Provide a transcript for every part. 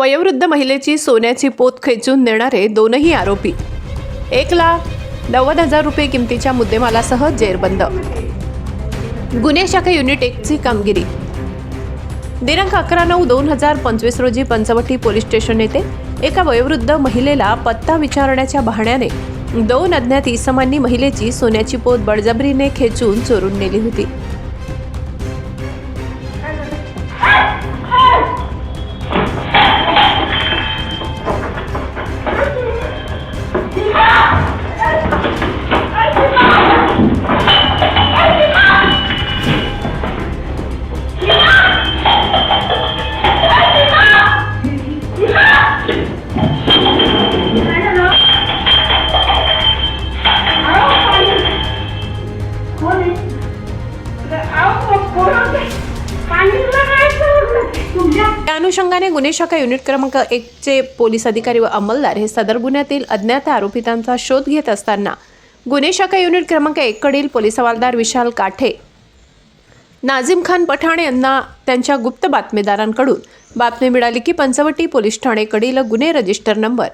वयोवृद्ध महिलेची सोन्याची पोत खेचून नेणारे दोनही आरोपी. एक लाख नव्वद हजार रुपये किमतीच्या मुद्देमालासह जेरबंद. गुन्हे शाखा युनिट एकची कामगिरी. दिनांक अकरा नऊ दोन हजार पंचवीस रोजी पंचवटी पोलीस स्टेशन येथे एका वयोवृद्ध महिलेला पत्ता विचारण्याच्या बहाण्याने दोन अज्ञात इसमांनी महिलेची सोन्याची पोत बळजबरीने खेचून चोरून नेली होती. त्या अनुषंगाने गुन्हे शाखा युनिट क्रमांक एकचे पोलीस अधिकारी व अंमलदार हे सदर गुन्ह्यातील अज्ञात आरोपितांचा शोध घेत असताना गुन्हे शाखा युनिट क्रमांक एककडील पोलीस हवालदार विशाल काठे नाझिम खान पठाण यांना त्यांच्या गुप्त बातमीदारांकडून बातमी मिळाली की पंचवटी पोलीस ठाणेकडील गुन्हे रजिस्टर नंबर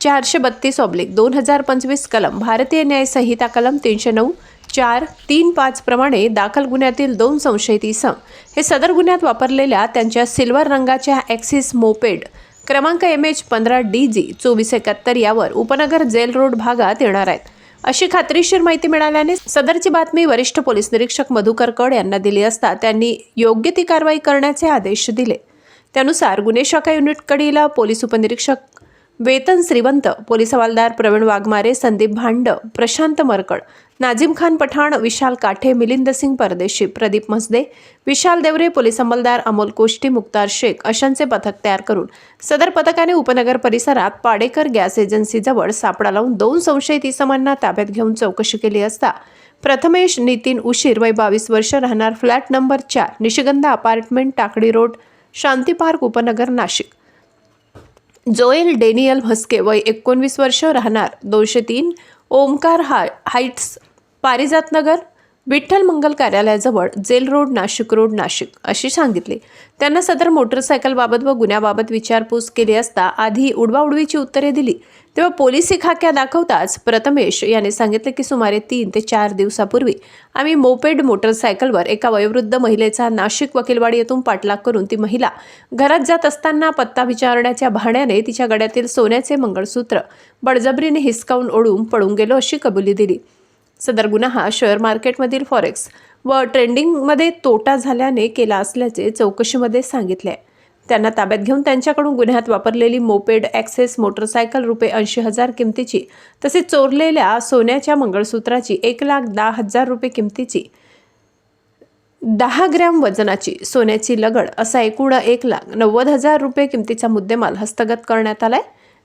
चारशे बत्तीस ऑब्लिक दोन हजार पंचवीस कलम भारतीय न्याय संहिता कलम तीनशे नऊ चार तीन पाच प्रमाणे दाखल गुन्ह्यातील दोन संशयित इसम. हे सदर गुन्ह्यात वापरलेल्या त्यांच्या सिल्वर रंगाच्या ॲक्सिस मोपेड क्रमांक एम एच पंधरा डी जी चोवीस एकाहत्तर यावर उपनगर जेल रोड भागात येणार आहेत. अशी खात्रीशीर माहिती मिळाल्याने सदरची बातमी वरिष्ठ पोलीस निरीक्षक मधुकर कड यांना दिली असता त्यांनी योग्य ती कारवाई करण्याचे आदेश दिले. त्यानुसार गुन्हे शाखा युनिटकडील पोलीस उपनिरीक्षक वेतन श्रीवंत पोलीस हवालदार प्रवीण वाघमारे संदीप भांड प्रशांत मरकड नाझिम खान पठाण विशाल काठे मिलिंद सिंग परदेशी प्रदीप मसदे विशाल देवरे पोलीस अंमलदार अमोल कोष्टी मुक्तार शेख अशांचे पथक तयार करून सदर पथकाने उपनगर परिसरात पाडेकर गॅस एजन्सीजवळ सापडा लावून दोन संशयित इसमांना ताब्यात घेऊन चौकशी केली असता प्रथमेश नितीन उशीर वय बावीस वर्ष राहणार फ्लॅट नंबर चार Nishigandha apartment Takdi road Shanti park Upnagar Nashik. Joel Daniel Mhaske वय एकोणवीस वर्ष राहणार. दोनशे तीन. ओमकार हा हाईट्स पारिजातनगर विठ्ठल मंगल कार्यालयाजवळ jail road Nashik road Nashik अशी सांगितले. त्यांना सदर मोटरसायकलबाबत व गुन्ह्याबाबत विचारपूस केली असता आधी उडवाउडवीची उत्तरे दिली. तेव्हा पोलिसी खाक्या दाखवताच प्रथमेश याने सांगितले की सुमारे तीन ते चार दिवसापूर्वी आम्ही मोपेड मोटरसायकलवर एका वयोवृद्ध महिलेचा नाशिक वकीलवाडी येथून पाठलाग करून ती महिला घरात जात असताना पत्ता विचारण्याच्या भाण्याने तिच्या गड्यातील सोन्याचे मंगळसूत्र बळजबरीने हिसकावून ओढून पळून गेलो अशी कबुली दिली. सदर गुन्हा हा शेअर मार्केटमधील फॉरेक्स व ट्रेंडिंगमध्ये तोटा झाल्याने केला असल्याचे चौकशीमध्ये सांगितले आहे. त्यांना ताब्यात घेऊन त्यांच्याकडून गुन्ह्यात वापरलेली मोपेड ॲक्सेस मोटरसायकल रुपये ऐंशी हजार किमतीची तसेच चोरलेल्या सोन्याच्या मंगळसूत्राची एक लाख दहा हजार रुपये किमतीची दहा ग्रॅम वजनाची सोन्याची लगड असा एकूण एक लाख नव्वद हजार रुपये किमतीचा मुद्देमाल हस्तगत करण्यात आलाय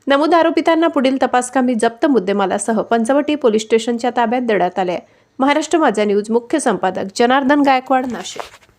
नमूद आरोपितांना पुढील तपासकामी जप्त मुद्देमालासह पंचवटी पोलीस स्टेशनच्या ताब्यात देण्यात आले. महाराष्ट्र माझा न्यूज मुख्य संपादक जनार्दन गायकवाड नाशिक.